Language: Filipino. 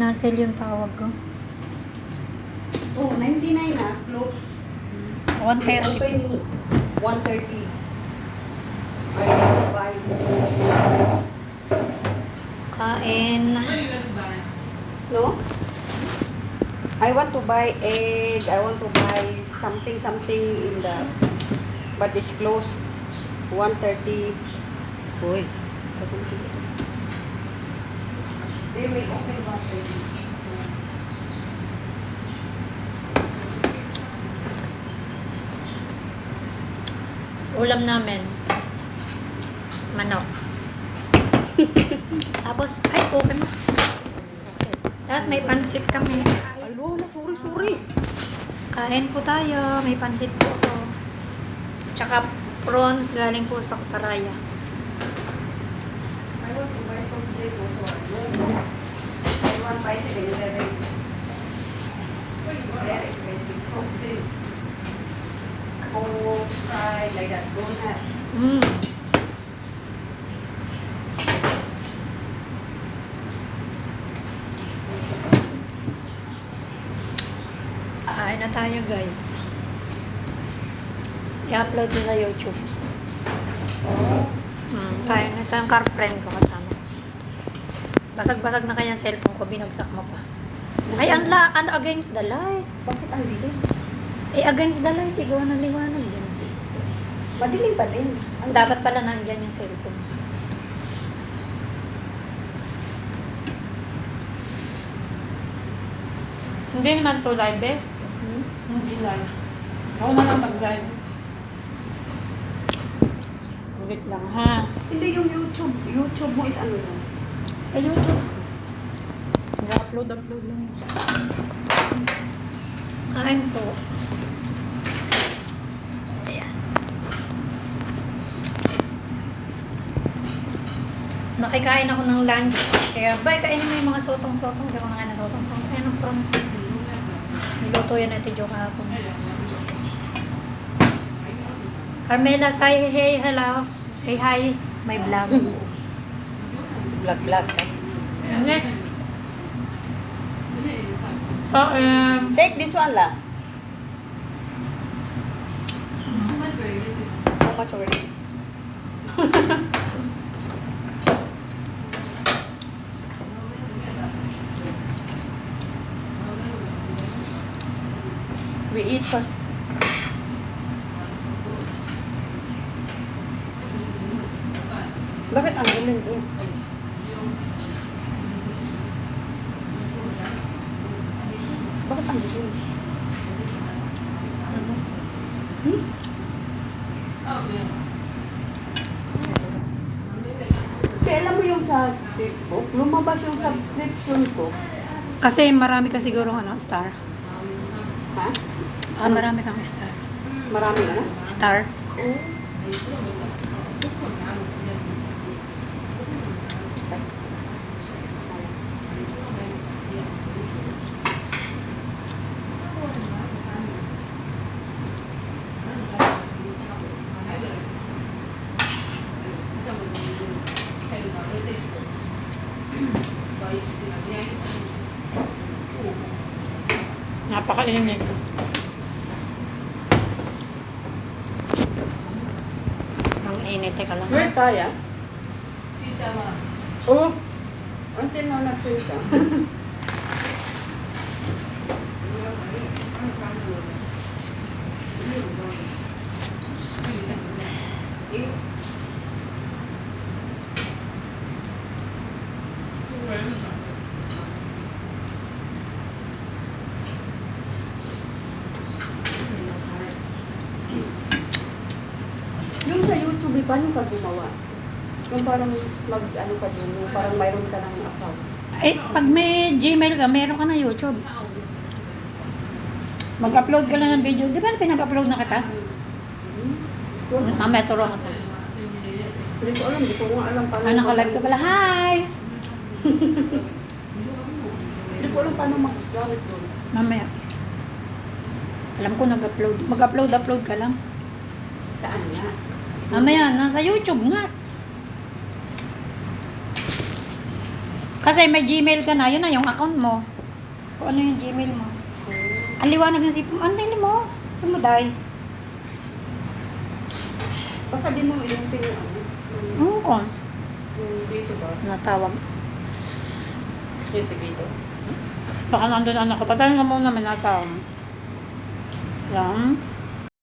Kinancel yung tawag ko. Oh, 99 na. Close. 130. Open 130. Ay, bye. Kain. No? I want to buy egg. I want to buy something, something in the... But it's close. 130. Uy. kagunti ito. They will open 130. Ulam namin. Manok. Tapos, ay, open mo. Tapos may pansit kami. Ay, Lola, sorry, sorry. Kain po tayo. May pansit po ako. Tsaka prawns galing po sa Kutaraya. Want to buy soft drink also. I want to buy 7-Eleven. Very expensive. Soft drinks. Coke, Sprite, like that. Have. Mm. Kain na tayo guys. I-upload ko sa YouTube. Hmm, kain na tayo. Car friend ko kasama. Basag-basag na kaya cellphone ko. Binagsak mo pa. Ay, ang la, ano, against the light. Bakit ang dilim? Eh, against the light. Ikaw na liwanag dyan. Madilim pa din. Ang dapat pala nandyan yung cellphone. Hindi naman to live eh. Hmm? Hindi live. Ako na lang mag-live. Ulit lang ha. Hindi yung YouTube. YouTube mo is ano yun? Ay, YouTube. Nag-upload, upload lang. Kain po. Ayan. Nakikain ako ng lunch. Kaya, bay, kainin mo yung mga sotong-sotong. Hindi nakain na sotong-sotong. Ayan ang prawns. Niluto yan natin yung kahapon. Carmela, say hey, hello. Say hi. My vlog. Vlog-vlog ka. Hindi. Oh, um, Take this one lang. How much already? We eat first. Bakit ang uling doon? Bakit ang uling? Hmm? Kaya alam mo yung sa Facebook, lumabas yung subscription ko. kasi marami ka siguro ano, star. Ha? Ah, marami kang star. Marami na? Star? Napakainit. Ang init, teka lang. Where kaya? Oh, until now nag-feel ka. Yung sa Eh, paano ka gumawa? Yung parang mag, ano ka dun, yung parang mayroon ka ng account. Eh, pag may Gmail ka, meron ka na YouTube. Mag-upload ka lang ng video. Di ba pinag-upload na kita? Hmm? Mamaya turuan kita. Hindi ko alam, hindi ko nga alam paano. Ah, naka-live ka pala. Hi! Hindi ko alam paano doon. Mamaya. Alam ko nag-upload. Mag-upload, upload ka lang. Saan nga? Mamaya, nasa YouTube nga. Kasi may Gmail ka na, yun na yung account mo. Kung ano yung Gmail mo. Ang liwanag ng sipon. Ang tingin mo. Ano mo, day? Baka di mo yung pin... Oo ko. Yung dito ba? Natawag. Yan sa dito. Baka nandun anak ko. Patayin ka muna, may natawag. Lang.